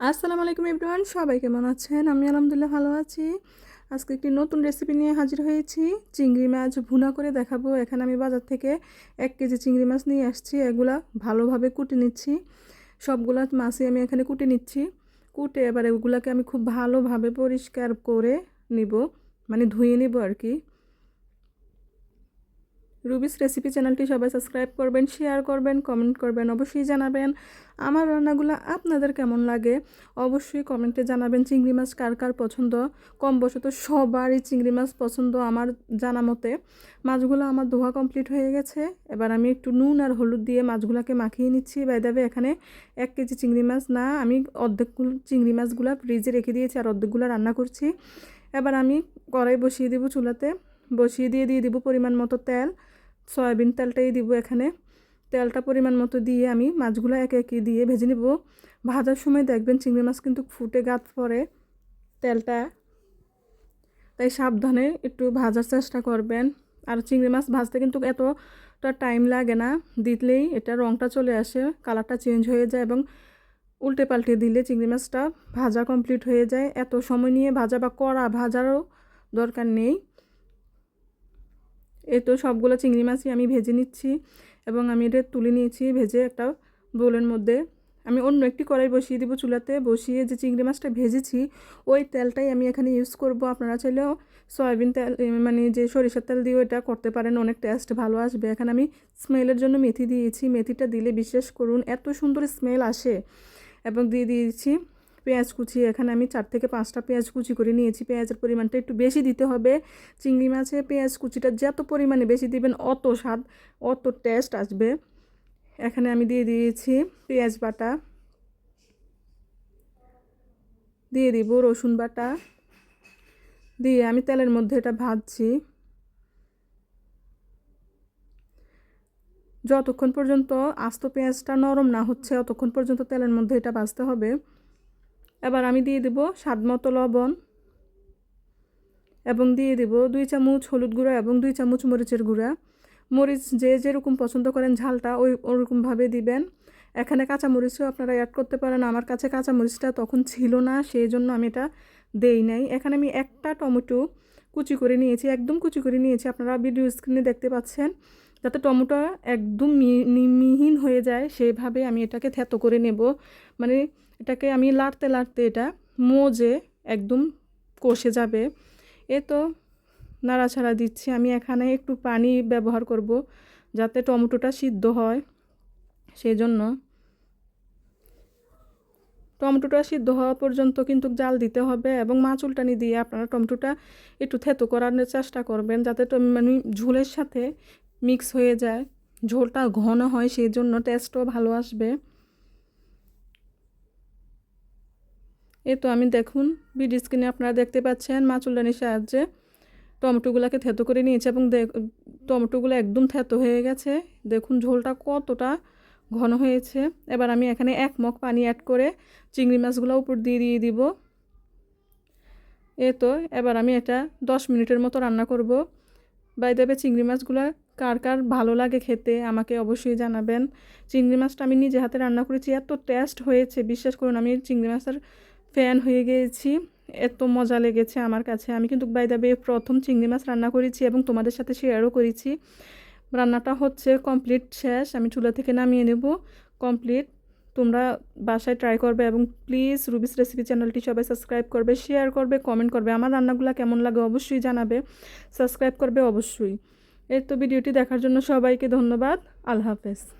আসসালামু আলাইকুম এভরিওয়ান, সবাই কেমন আছেন? আমি আলহামদুলিল্লাহ ভালো আছি। আজকে একটি নতুন রেসিপি নিয়ে হাজির হয়েছি। চিংড়ি মাছ ভুনা করে দেখাবো। এখানে আমি বাজার থেকে এক কেজি চিংড়ি মাছ নিয়ে আসছি। এগুলা ভালোভাবে কুটে নিচ্ছি। সবগুলা মাছই আমি এখানে কুটে নিচ্ছি। কুটে এবার এগুলাকে আমি খুব ভালোভাবে পরিষ্কার করে নিব। মানে ধুয়ে নিব আর কি। রুবিস রেসিপি চ্যানেলটি সবাই সাবস্ক্রাইব করবেন শেয়ার করবেন কমেন্ট করবেন, অবশ্যই জানাবেন। আমার রান্নাগুলো আপনাদের কেমন লাগে? অবশ্যই কমেন্টে জানাবেন চিংড়ি মাছ কার কার পছন্দ? কম বসত সবারই চিংড়ি মাছ পছন্দ আমার জানা মতে। মাছগুলো আমার ধোয়া কমপ্লিট হয়ে গেছে। এবার আমি একটু নুন আর হলুদ দিয়ে মাছগুলোকে মাখিয়ে নিচ্ছি। বাইদাবে এখানে এক কেজি চিংড়ি মাছ না, আমি অর্ধেকগুলো চিংড়ি মাছগুলো ফ্রিজে রেখে দিয়েছি আর অর্ধেকগুলো রান্না করছি। এবার আমি কড়াই বসিয়ে দেবো চুলাতে। বসিয়ে দিয়ে দিয়ে দিব পরিমাণ মতো তেল। সয়াবিন তেলটাই দিব এখানে। তেলটা পরিমাণ মতো দিয়ে আমি মাছগুলো একে একে দিয়ে ভেজে নেব। ভাজার সময় দেখবেন চিংড়ি মাছ কিন্তু ফুটে গাত পরে তেলটা। তাই সাবধানে একটু ভাজার চেষ্টা করবেন। আর চিংড়ি মাছ ভাজতে কিন্তু এতটা টাইম লাগে না। দিলেই এটা রঙটা চলে আসে, কালারটা চেঞ্জ হয়ে যায় এবং উল্টে পাল্টে দিলে চিংড়ি মাছটা ভাজা কমপ্লিট হয়ে যায়। এত সময় নিয়ে ভাজা বা কড়া ভাজারও দরকার নেই। এই তো সবগুলো চিংড়ি মাছই আমি ভেজে নিচ্ছি এবং আমি এটা তুলে নিয়েছি ভেজে একটা বোলের মধ্যে। আমি অন্য একটি কড়াই বসিয়ে দিব চুলাতে। বসিয়ে যে চিংড়ি মাছটা ভেজেছি, ওই তেলটাই আমি এখানে ইউজ করব। আপনারা চাইলেও সয়াবিন তেল মানে যে সরিষার তেল দিয়ে ওইটা করতে পারেন, অনেক টেস্ট ভালো আসবে। এখানে আমি স্মেলের জন্য মেথি দিয়েছি। মেথিটা দিলে বিশ্বাস করুন, এত সুন্দর স্মেল আসে। এবং দিয়ে দিয়েছি পেঁয়াজ কুচি, এখানে আমি চার থেকে পাঁচটা পেঁয়াজ কুচি করে নিয়েছি। পেঁয়াজের পরিমাণটা একটু বেশি দিতে হবে। চিংড়ি মাছে পেঁয়াজ কুচিটা যত পরিমাণে বেশি দিবেন, অত স্বাদ, অত টেস্ট আসবে। এখানে আমি দিয়ে দিয়েছি পেঁয়াজ বাটা। দিয়ে দিব রসুন বাটা। দিয়ে আমি তেলের মধ্যে এটা ভাজছি। যতক্ষণ পর্যন্ত আস্ত পেঁয়াজটা নরম না হচ্ছে ততক্ষণ পর্যন্ত তেলের মধ্যে এটা ভাজতে হবে। এবার আমি দিয়ে দেব স্বাদ মতো লবণ এবং দিয়ে দেব দুই চামচ হলুদ গুঁড়া এবং দুই চামচ মরিচের গুঁড়া। মরিচ যে যেরকম পছন্দ করেন ঝালটা ওই ওরকমভাবে দিবেন। এখানে কাঁচামরিচও আপনারা অ্যাড করতে পারেন। আমার কাছে কাঁচা মরিচটা তখন ছিল না সেই জন্য আমি এটা দেই নাই। এখানে আমি একটা টমেটো কুচি করে নিয়েছি, একদম কুচি করে নিয়েছি। আপনারা ভিডিও স্ক্রিনে দেখতে পাচ্ছেন, যাতে টমেটো একদম মিহিন হয়ে যায়। সেভাবে আমি এটাকে থেতো করে নেব। মানে এটাকে আমি লাড়তে লাড়তে এটা মোজে একদম কষে যাবে। এ তো নাড়াছাড়া দিচ্ছি। আমি এখানে একটু পানি ব্যবহার করব যাতে টমেটোটা সিদ্ধ হয়। সেই জন্য টমেটোটা সিদ্ধ হওয়া পর্যন্ত কিন্তু জাল দিতে হবে এবং মাছ উল্টানি দিয়ে আপনারা টমেটোটা একটু থেতো করার চেষ্টা করবেন যাতে মানে ঝোলের সাথে মিক্স হয়ে যায়। ঝোলটা ঘন হয় সেই জন্য টেস্টও ভালো আসবে। এই তো আমি দেখুন বিড স্ক্রিনে আপনারা দেখতে পাচ্ছেন মাছুলদানির সাহায্যে টমেটোগুলোকে থেতো করে নিয়েছে এবং টমেটোগুলো একদম থেতো হয়ে গেছে। দেখুন ঝোলটা কতটা ঘন হয়েছে। এবার আমি এখানে এক মগ পানি অ্যাড করে চিংড়ি মাছগুলো উপর দিয়ে দিয়ে দিব। এ তো, এবার আমি এটা দশ মিনিটের মতো রান্না করব। বাই দেবে চিংড়ি মাছগুলো কার কার ভালো লাগে খেতে আমাকে অবশ্যই জানাবেন। চিংড়ি মাছটা আমি নিজে হাতে রান্না করেছি, এত টেস্ট হয়েছে, বিশ্বাস করুন আমি চিংড়ি মাছের ফ্যান হয়ে গিয়েছি। এত মজা লেগেছে আমার কাছে। আমি কিন্তু বাইদাবে প্রথম চিংড়ি মাছ রান্না করেছি এবং তোমাদের সাথে শেয়ারও করেছি। রান্নাটা হচ্ছে কমপ্লিট শেষ। আমি চুলা থেকে নামিয়ে নেব। কমপ্লিট তোমরা বাসায় ট্রাই করবে এবং প্লিজ রুবিস রেসিপি চ্যানেলটি সবাই সাবস্ক্রাইব করবে শেয়ার করবে কমেন্ট করবে। আমার রান্নাগুলো কেমন লাগে অবশ্যই জানাবে। সাবস্ক্রাইব করবে অবশ্যই। এই তো ভিডিওটি দেখার জন্য সবাইকে ধন্যবাদ। আল্লাহ হাফেজ।